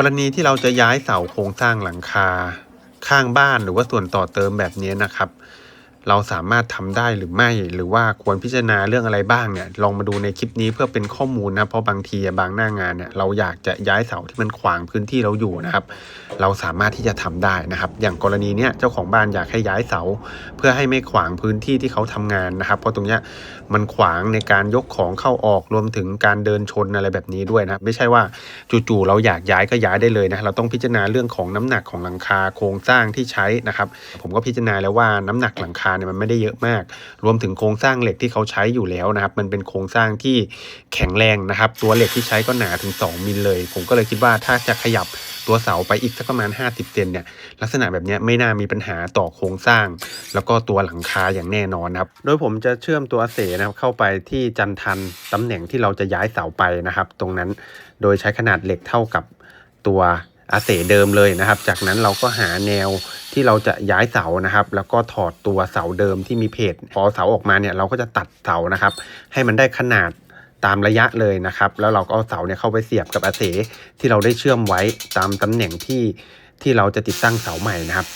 กรณีที่เราจะย้ายเสาโครงสร้างหลังคา ข้างบ้านหรือว่าส่วนต่อเติมแบบนี้นะครับ เราสามารถทำได้หรือไม่ หรือว่าควรพิจารณาเรื่องอะไรบ้างเนี่ยลองมาดูในคลิปนี้เพื่อเป็นข้อมูลนะเพราะบางทีบางหน้างานเนี่ยเราอยากจะย้ายเสาที่มันขวางพื้นที่เราอยู่นะครับ เราสามารถที่จะทำได้นะครับ อย่างกรณีเนี้ยเจ้าของบ้านอยากให้ย้ายเสา เพื่อให้ไม่ขวางพื้นที่ที่เขาทำงานนะครับ เพราะตรงเนี้ยมันขวางในการยกของเข้าออกรวมถึงการเดินชนอะไรแบบนี้ด้วยนะไม่ใช่ว่าจู่ๆเราอยากย้ายก็ย้ายได้เลยนะเราต้องพิจารณาเรื่องของน้ำหนักของหลังคาโครงสร้างที่ใช้นะครับ ผมก็พิจารณาแล้วว่าน้ำหนักหลังคาเนี่ยมันไม่ได้เยอะมาก รวมถึงโครงสร้างเหล็กที่เขาใช้อยู่แล้วนะครับ มันเป็นโครงสร้างที่แข็งแรงนะครับ ตัวเหล็กที่ใช้ก็หนาถึง 2 มิลเลย ผมก็เลยคิดว่าถ้าจะขยับตัวเสาไปอีกสักประมาณ 50 เซนเนี่ยลักษณะแบบนี้ไม่น่ามีปัญหาต่อโครงสร้าง แล้วก็ตัวหลังคาอย่างแน่นอนนะครับ โดยผมจะเชื่อมตัวเสนะครับเข้าไปที่จันทันตำแหน่งที่เราจะย้ายเสาไปนะครับ ตรงนั้นโดยใช้ขนาดเหล็กเท่ากับตัว อาเสเดิมเลยนะครับ จากนั้นเราก็หาแนวที่เราจะย้ายเสานะครับ แล้วก็ถอดตัวเสาเดิมที่มีเพจพอเสาออกมาเนี่ยเราก็จะตัดเสานะครับ ให้มันได้ขนาดตามระยะเลยนะครับ แล้วเราก็เอาเสาเนี่ยเข้าไปเสียบกับอาเสที่เราได้เชื่อมไว้ตามตำแหน่งที่ที่เราจะติดตั้งเสาใหม่นะครับ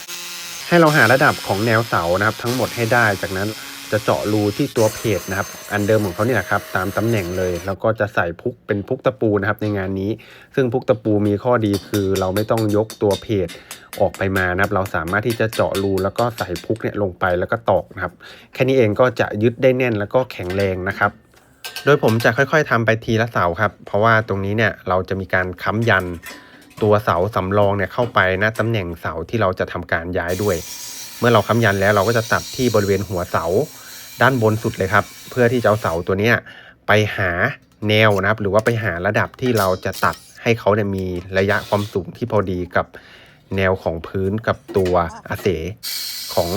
ให้เราหาระดับของแนวเสานะครับ ทั้งหมดให้ได้จากนั้น จะเจาะรูที่ตัวเพจนะครับ อันเดิมของเขาเนี่ยครับตามตำแหน่งเลย แล้วก็จะใส่พุกเป็นพุกตะปูนะครับในงานนี้ ซึ่งพุกตะปูมีข้อดีคือ เราไม่ต้องยกตัวเพจออกไปมานะครับ เราสามารถที่จะเจาะรูแล้วก็ใส่พุกเนี่ยลงไปแล้วก็ตอกนะครับ แค่นี้เองก็จะยึดได้แน่นแล้วก็แข็งแรงนะครับโดยผมจะค่อยๆทำไปทีละเสาครับ เพราะว่าตรงนี้เนี่ยเราจะมีการค้ำยันตัวเสาสำรองเนี่ยเข้าไปนะตำแหน่งเสาที่เราจะทำการย้ายด้วย มื่อเราค้ำยันแล้วเราก็จะตัดที่บริเวณหัวเสาด้านบนสุดเลยครับ เพื่อที่จะเอาเสาตัวนี้ไปหาแนวนะครับ หรือว่าไปหาระดับที่เราจะตัดให้เขาเนี่ยมีระยะความสูงที่พอดีกับแนวของพื้นกับตัวอาเสของ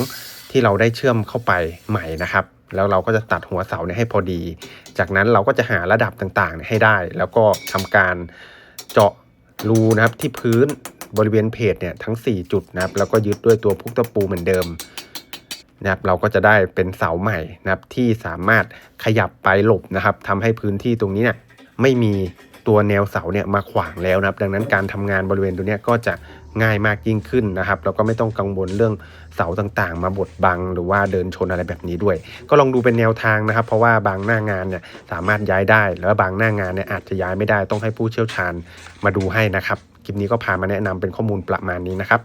ที่เราได้เชื่อมเข้าไปใหม่นะครับ แล้วเราก็จะตัดหัวเสาเนี่ยให้พอดี จากนั้นเราก็จะหาระดับต่างๆเนี่ยให้ได้ แล้วก็ทำการเจาะรูนะครับที่พื้น บริเวณเพจเนี่ยทั้ง 4 จุดนะครับแล้วก็ยึดด้วยตัวพุกตะปูเหมือนเดิมนะครับเราก็จะได้เป็นเสาใหม่นะครับที่สามารถขยับไปหลบนะครับทำให้พื้นที่ตรงนี้เนี่ยไม่มีตัวแนวเสาเนี่ยมาขวางแล้วนะครับ ดังนั้นการทำงานบริเวณตรงนี้ก็จะง่ายมากยิ่งขึ้นนะครับแล้วก็ไม่ต้องกังวลเรื่องเสาต่างๆ มาบดบังหรือว่าเดินชนอะไรแบบนี้ด้วย ก็ลองดูเป็นแนวทางนะครับ เพราะว่าบางหน้างานเนี่ยสามารถย้ายได้ แล้วบางหน้างานเนี่ยอาจจะย้ายไม่ได้ต้องให้ผู้เชี่ยวชาญมาดูให้นะครับ คลิปนี้ก็พามาแนะนำเป็นข้อมูลประมาณนี้นะครับ